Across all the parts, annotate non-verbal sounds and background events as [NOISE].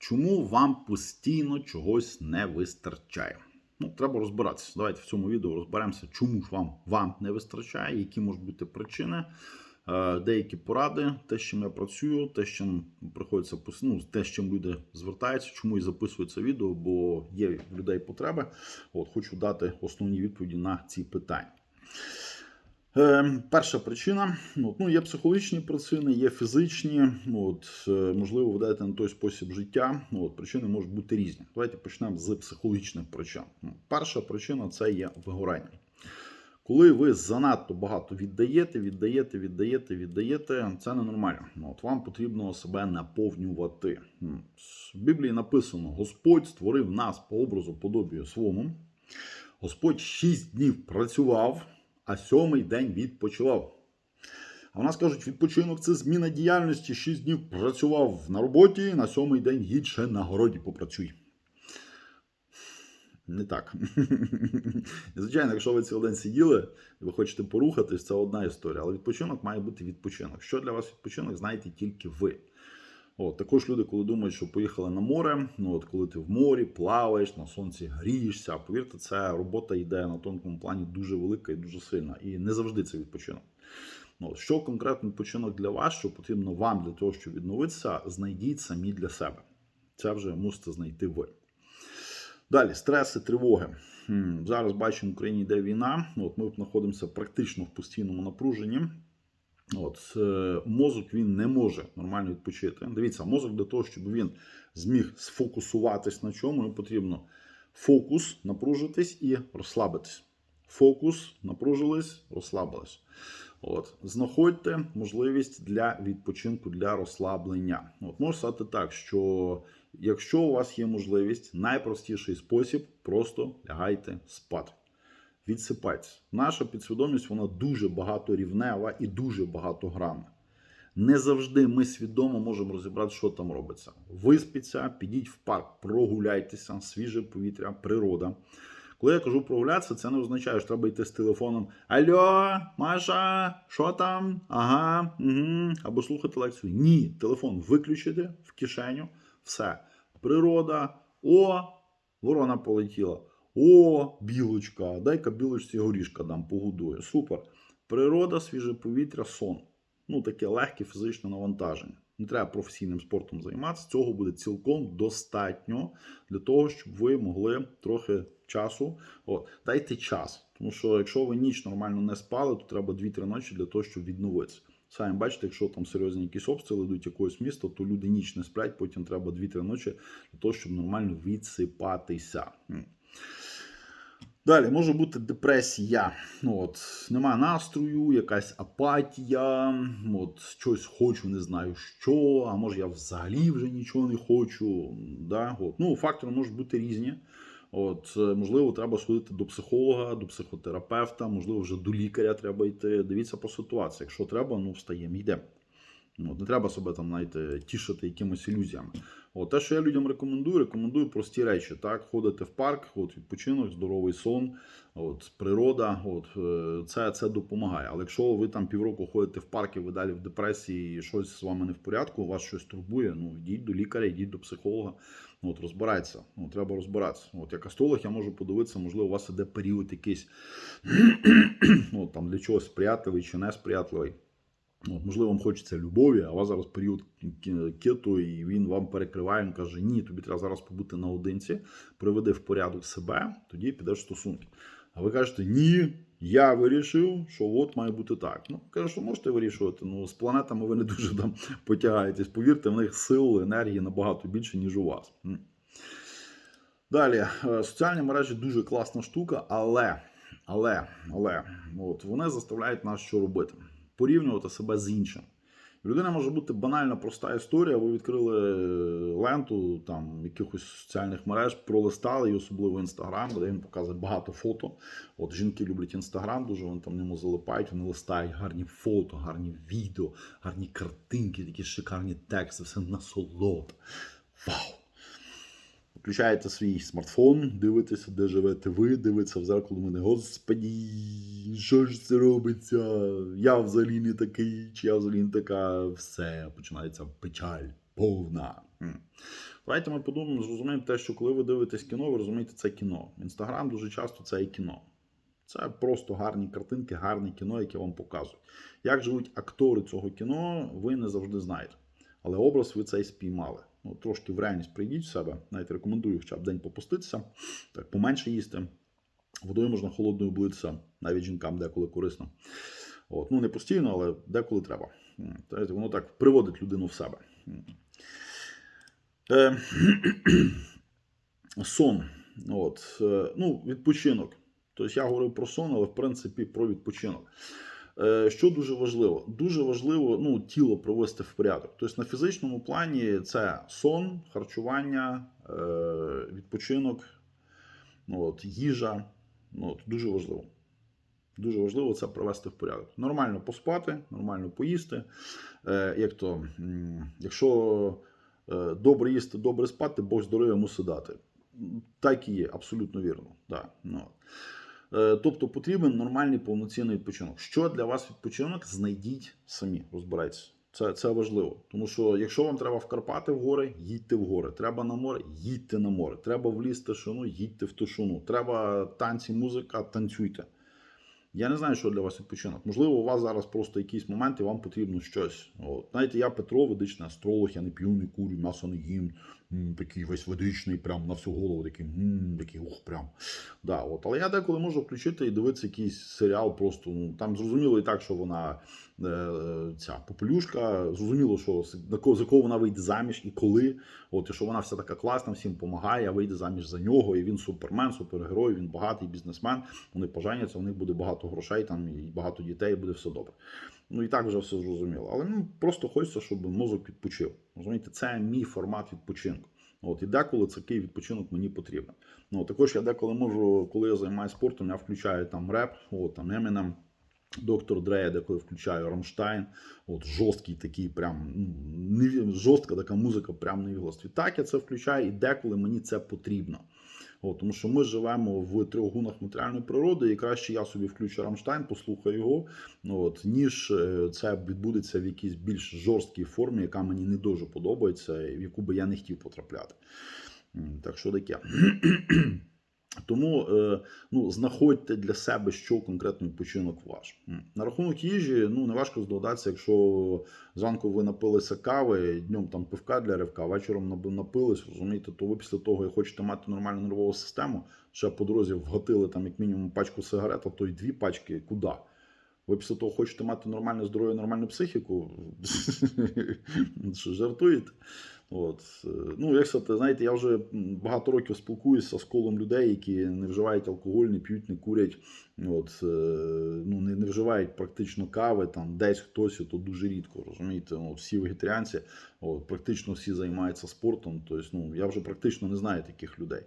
Чому вам постійно чогось не вистачає? Ну, треба розбиратися. Давайте в цьому відео розберемося, чому ж вам, вам не вистачає, які можуть бути причини, е, деякі поради, те, з чим я працюю, те, з чим приходиться ну, те, з чим люди звертаються, чому і записую це відео, бо є в людей потреби. От, хочу дати основні відповіді на ці питання. Е, перша причина: от, ну, є психологічні причини, є фізичні. От, е, можливо, ведете на той спосіб життя. От, причини можуть бути різні. Давайте почнемо з психологічних причин. Ну, Перша причина це є вигорання. Коли ви занадто багато віддаєте, віддаєте, віддаєте, віддаєте, це ненормально. Ну, От вам потрібно себе наповнювати. В Біблії написано: Господь створив нас по образу подобію своєму. Господь шість днів працював, а сьомий день відпочивав. А в нас кажуть, відпочинок це зміна діяльності. Шість днів працював на роботі, на сьомий день їдь ще на городі попрацюй. Не так. [LAUGHS] Звичайно, якщо ви цілий день сиділи і ви хочете порухатись, це одна історія. Але відпочинок має бути відпочинок. Що для вас відпочинок, знаєте тільки ви. От, також люди, коли думають, що поїхали на море, ну от коли ти в морі плаваєш, на сонці грієшся, повірте, це робота йде на тонкому плані дуже велика і дуже сильна. І не завжди це відпочинок. Ну, що конкретно відпочинок для вас, що потрібно вам для того, щоб відновитися, знайдіть самі для себе. Це вже мусите знайти ви. Далі, стреси, тривоги. Зараз бачимо, в Україні йде війна. От ми знаходимося практично в постійному напруженні. От, е, мозок він не може нормально відпочити. Дивіться, мозок для того, щоб він зміг сфокусуватись на чому, йому потрібно фокус, напружитись і розслабитись. Фокус, напружились, розслабились. От, знаходьте можливість для відпочинку, для розслаблення. От, можу сказати так, що якщо у вас є можливість, найпростіший спосіб просто лягайте спати. Відсипайтеся. Наша підсвідомість вона дуже багаторівнева і дуже багатогранна. Не завжди ми свідомо можемо розібрати, що там робиться. Виспіться, підіть в парк, прогуляйтеся, свіже повітря, природа. Коли я кажу прогулятися, це не означає, що треба йти з телефоном. Алло, Маша, що там? Ага, угу. або слухати лекцію. Ні, телефон виключити в кишеню. Все. Природа. О, ворона полетіла. О, білочка, дай-ка білочці горішка дам, погодую. Супер. Природа, свіже повітря, сон. Ну, таке легке фізичне навантаження. Не треба професійним спортом займатися. Цього буде цілком достатньо для того, щоб ви могли трохи часу. От, дайте час. Тому що якщо ви ніч нормально не спали, то треба 2-3 ночі для того, щоб відновитися. Самі бачите, якщо там серйозні якісь обстріли йдуть якогось міста, то люди ніч не сплять, потім треба 2-3 ночі для того, щоб нормально відсипатися. Далі може бути депресія. Ну, от, Нема настрою, якась апатія, от, щось хочу, не знаю що, а може я взагалі вже нічого не хочу. Да? От. Ну, Фактори можуть бути різні. От, е, Можливо, треба сходити до психолога, до психотерапевта, можливо, вже до лікаря треба йти. Дивіться по ситуації. Якщо треба, ну встаємо, йдемо. Ну, не треба себе там знаєте, тішити якимись ілюзіями. От, те, що я людям рекомендую, рекомендую прості речі. Так, ходити в парк, от, відпочинок, здоровий сон, от, природа, от, е, це, це допомагає. Але якщо ви там півроку ходите в парк і ви далі в депресії, і щось з вами не в порядку, вас щось турбує, ну йдіть до лікаря, йдіть до психолога, от, розбирайтеся. Ну, треба розбиратися. От, як астролог я можу подивитися, можливо, у вас іде період якийсь [CLEARS THROAT] от, там, для чогось сприятливий чи несприятливий. От, можливо, вам хочеться любові, а у вас зараз період кету, і він вам перекриває, він каже, ні, тобі треба зараз побути наодинці, приведи в порядок себе, тоді підеш в стосунки. А ви кажете, ні, я вирішив, що от має бути так. Ну, кажу, що можете вирішувати. Ну, з планетами ви не дуже там потягаєтесь. Повірте, в них сил, енергії набагато більше, ніж у вас. Далі, е, соціальні мережі дуже класна штука, але, але, але, от, вони заставляють нас що робити? Порівнювати себе з іншим. Людини може бути банальна проста історія. Ви відкрили ленту там якихось соціальних мереж, пролистали, і особливо інстаграм, де він показує багато фото. От жінки люблять інстаграм, дуже вони там ньому залипають, вони листають гарні фото, гарні відео, гарні картинки, такі шикарні тексти, все насолод. Вау! Включаєте свій смартфон, дивитеся, де живете ви, дивитеся в зеркало, мене, господі, що ж це робиться? Я взагалі не такий, чи я взагалі не така. Все, починається печаль повна. Давайте ми подумаємо, зрозуміємо те, що коли ви дивитесь кіно, ви розумієте, це кіно. Інстаграм дуже часто це і кіно. Це просто гарні картинки, гарне кіно, яке вам показують. Як живуть актори цього кіно, ви не завжди знаєте. Але образ ви цей спіймали. Ну, трошки в реальність прийдіть в себе. Навіть рекомендую хоча б день попуститися, так поменше їсти. Водою можна холодною облитися, навіть жінкам деколи корисно. От. Ну, не постійно, але деколи треба. Знаєте, воно так приводить людину в себе. Е, [CLEARS THROAT] сон. От. е, Ну, відпочинок. Тобто я говорив про сон, але в принципі про відпочинок. Е, Що дуже важливо? Дуже важливо ну, тіло привести в порядок. Тобто на фізичному плані це сон, харчування, е, відпочинок, ну, от, їжа. Ну, от, дуже важливо. Дуже важливо це привести в порядок. Нормально поспати, нормально поїсти. Е, як то, якщо добре їсти, добре спати, Бог здоров'я мусить дати. Так і є, абсолютно вірно. Да, ну. Е, Тобто потрібен нормальний повноцінний відпочинок. Що для вас відпочинок? Знайдіть самі, розбирайтеся. Це, це важливо. Тому що якщо вам треба в Карпати в гори, їдьте в гори. Треба на море, їдьте на море. Треба в ліс тишину, їдьте в тишину. Треба танці, музика, танцюйте. Я не знаю, що для вас відпочинок. Можливо, у вас зараз просто якийсь момент і вам потрібно щось. От. Знаєте, я Петро, ведичний астролог, я не п'ю, не курю, м'ясо не їм. М, такий весь ведичний, прям на всю голову, такий, м, такий ух, прям. Да, от. Але я деколи можу включити і дивитися якийсь серіал, просто ну, там зрозуміло і так, що вона е, ця попелюшка, зрозуміло, що за кого вона вийде заміж і коли. От, і що вона вся така класна, всім допомагає, вийде заміж за нього, і він супермен, супергерой, він багатий бізнесмен. Вони поженяться, у них буде багато грошей, там і багато дітей, і буде все добре. Ну і так вже все зрозуміло. Але ну, просто хочеться, щоб мозок відпочив. Розумієте, це мій формат відпочинку. От і деколи такий відпочинок мені потрібен. Ну також я деколи можу, коли я займаюся спортом, я включаю там реп, от там Eminem, Доктор Дре, я деколи включаю Рамштайн, от жорсткий такий, прям ну, жорстка така музика, прям відголості. Так, я це включаю, і деколи мені це потрібно. От, тому що ми живемо в трьох гунах матеріальної природи, і краще я собі включу Рамштайн, послухаю його, ну, от, ніж е, це відбудеться в якійсь більш жорсткій формі, яка мені не дуже подобається, в яку би я не хотів потрапляти. Так що таке. Тому е, ну, знаходьте для себе, що конкретно відпочинок ваш. На рахунок їжі, ну не важко здогадатися, якщо зранку ви напилися кави, днем там пивка для ривка, вечором напились, розумієте, то ви після того, як хочете мати нормальну нервову систему, ще по дорозі вгатили там як мінімум пачку сигарет, а то й дві пачки, куди? Ви після того хочете мати нормальне здоров'я, нормальну психіку? [LAUGHS] Жартуєте? От. е, Ну, як сказати, знаєте, я вже багато років спілкуюся з колом людей, які не вживають алкоголь, не п'ють, не курять, от, е, ну, не, не вживають практично кави, там десь хтось, то дуже рідко, розумієте? от, всі вегетаріанці, от, практично всі займаються спортом. Тобто, ну, я вже практично не знаю таких людей.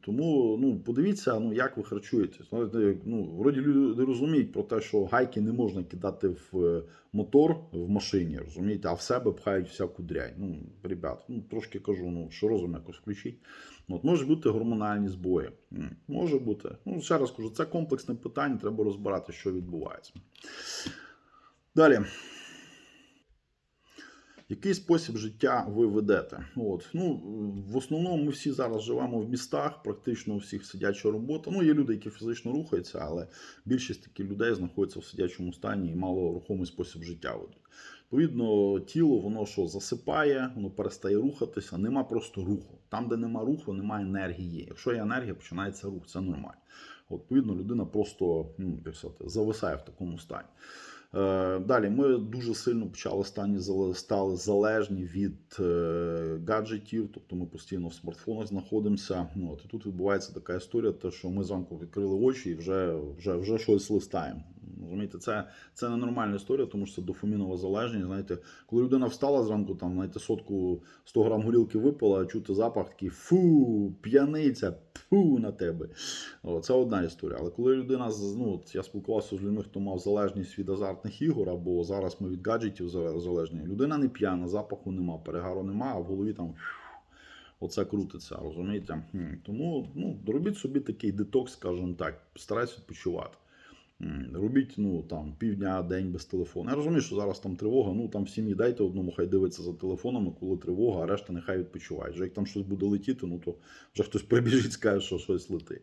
Тому ну, подивіться, ну, як ви харчуєтесь. Ну, вроді люди розуміють про те, що гайки не можна кидати в е, мотор в машині, розумієте, а в себе пхають всяку дрянь. Ну, ребят, ну, трошки кажу, ну, що розум якось включіть. Ну, От, може бути гормональні збої. Може бути. Ну, ще раз кажу, це комплексне питання, треба розбирати, що відбувається. Далі. Який спосіб життя ви ведете? От. Ну, в основному ми всі зараз живемо в містах, практично у всіх сидяча робота. Ну, є люди, які фізично рухаються, але більшість таких людей знаходиться в сидячому стані і мало рухомий спосіб життя ведуть. Відповідно, тіло воно що засипає, воно перестає рухатися, нема просто руху. Там, де нема руху, немає енергії. Якщо є енергія, починається рух, це нормально. От, Відповідно, людина просто ну, як сказати, зависає в такому стані. Е, Далі ми дуже сильно почали стані стали залежні від е, гаджетів, тобто ми постійно в смартфонах знаходимося. Ну, от, і тут відбувається така історія, те, що ми зранку відкрили очі і вже, вже, вже щось листаємо. Розумієте, це, це ненормальна історія, тому що це дофамінова залежність. Знаєте, коли людина встала зранку, там, знаєте, сотку 100 грам горілки випила, чути запах такий фу, п'яниця, фу на тебе. О, це одна історія. Але коли людина ну, я спілкувався з людьми, хто мав залежність від азартних ігор, або зараз ми від гаджетів залежні, людина не п'яна, запаху нема, перегару нема, а в голові там. [SNIFFS] Оце крутиться, розумієте? Тому ну, робіть собі такий детокс, скажімо так, старайтесь відпочивати. Робіть ну там півдня, день без телефону. Я розумію, що зараз там тривога. Ну там в дайте одному, хай дивиться за телефонами, коли тривога, а решта нехай відпочивають. Вже як там щось буде летіти, ну то вже хтось прибіжить, скаже, що щось летить.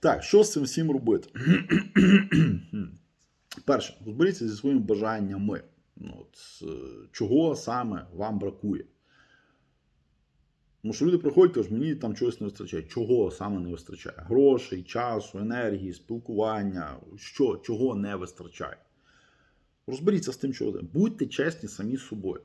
Так, що з цим всім робити? [CLEARS THROAT] Перше, розберіться зі своїми бажаннями. Ну, от, е, чого саме вам бракує? Тому що люди приходять, кажуть, мені там чогось не вистачає. Чого саме не вистачає? Грошей, часу, енергії, спілкування, що, чого не вистачає. Розберіться з тим, що ви. Будьте чесні самі з собою.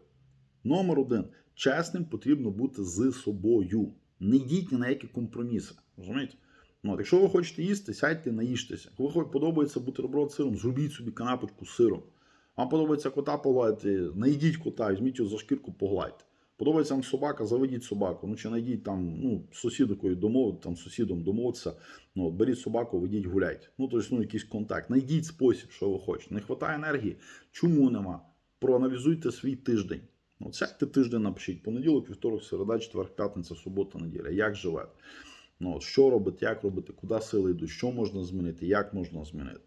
Номер один. Чесним потрібно бути з собою. Не йдіть ні на які компроміси. Розумієте? Ну, якщо ви хочете їсти, сядьте, наїжтеся. Якщо ви подобається бутерброд з сиром, зробіть собі канапочку з сиром. Вам подобається кота погладити, найдіть кота, візьміть його за шкірку, погладьте. Подобається вам собака, заведіть собаку. Ну чи знайдіть там, ну, сусідкою домов, там, сусідом домовитися. Ну, от, беріть собаку, ведіть гуляйте. Ну, тобто, ну, якийсь контакт. Найдіть спосіб, що ви хочете. Не вистачає енергії. Чому нема? Проаналізуйте свій тиждень. Ну, сядьте тиждень напишіть. Понеділок, вівторок, середа, четвер, п'ятниця, субота, неділя. Як живете? Ну, от, що робити, як робити, куди сили йдуть, що можна змінити, як можна змінити.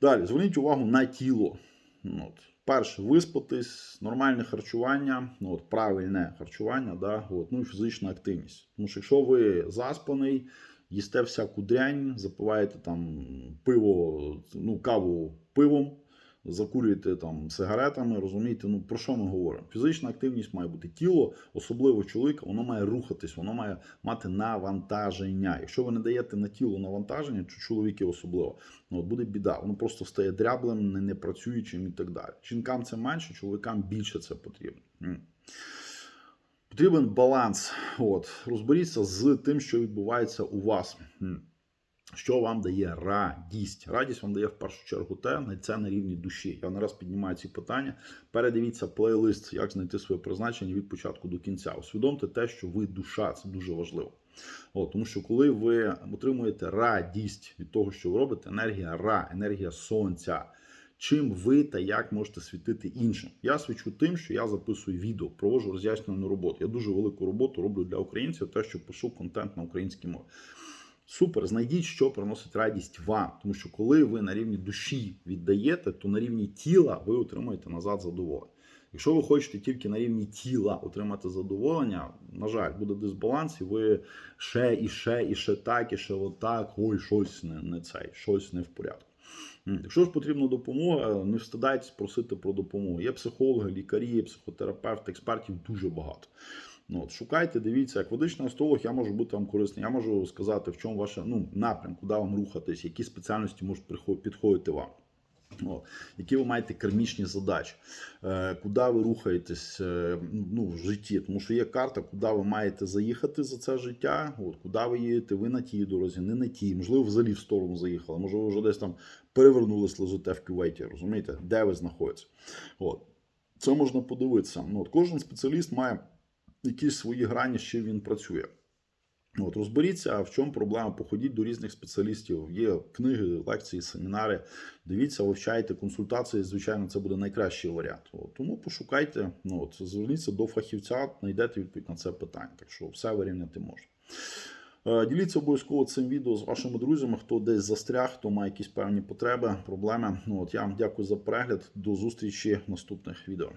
Далі, зверніть увагу на тіло. Ну, От. Перше, виспатись, нормальне харчування, ну, от, правильне харчування, да, от, ну і фізична активність. Тому що якщо ви заспаний, їсте всяку дрянь, запиваєте там пиво, ну, каву пивом, закурюєте там сигаретами, розумієте, ну про що ми говоримо? Фізична активність має бути тіло, особливо чоловіка, воно має рухатись, воно має мати навантаження. Якщо ви не даєте на тіло навантаження, чи чоловіки особливо, ну от буде біда. Воно просто стає дряблим, не, не працюючим і так далі. Жінкам це менше, чоловікам більше це потрібно. Потрібен баланс. От, розберіться з тим, що відбувається у вас. Що вам дає радість? Радість вам дає в першу чергу те, це на рівні душі. Я не раз піднімаю ці питання. Передивіться плейлист, як знайти своє призначення від початку до кінця. Усвідомте те, що ви душа, це дуже важливо. От, тому що коли ви отримуєте радість від того, що ви робите, енергія ра, енергія сонця. Чим ви та як можете світити іншим? Я свічу тим, що я записую відео, проводжу роз'яснювальну роботу. Я дуже велику роботу роблю для українців, те, що пишу контент на українській мові. Супер, знайдіть, що приносить радість вам. Тому що коли ви на рівні душі віддаєте, то на рівні тіла ви отримаєте назад задоволення. Якщо ви хочете тільки на рівні тіла отримати задоволення, на жаль, буде дисбаланс, і ви ще і ще, і ще так, і ще отак, ой, щось не, не цей, щось не в порядку. Якщо ж потрібна допомога, не встидайтесь просити про допомогу. Є психологи, лікарі, психотерапевти, експертів дуже багато. Ну, от, шукайте, дивіться, як водичний астролог, я можу бути вам корисний. Я можу сказати, в чому ваше ну, напрям, куди вам рухатись, які спеціальності можуть підходити вам. О, які ви маєте кармічні задачі, е, куди ви рухаєтесь е, ну, в житті, тому що є карта, куди ви маєте заїхати за це життя, от, куди ви їдете, ви на тій дорозі, не на тій, можливо, взагалі в сторону заїхали, можливо, вже десь там перевернулись лежите в кюветі, розумієте, де ви знаходитесь. От. Це можна подивитися. Ну, от, кожен спеціаліст має якісь свої грані, чим він працює. От, розберіться, в чому проблема. Походіть до різних спеціалістів. Є книги, лекції, семінари. Дивіться, вивчайте консультації. Звичайно, це буде найкращий варіант. От, тому пошукайте, ну, от, зверніться до фахівця, знайдете відповідь на це питання. Так що все вирівняти можна. Е, Діліться обов'язково цим відео з вашими друзями, хто десь застряг, хто має якісь певні потреби, проблеми. Ну, от, я вам дякую за перегляд. До зустрічі в наступних відео.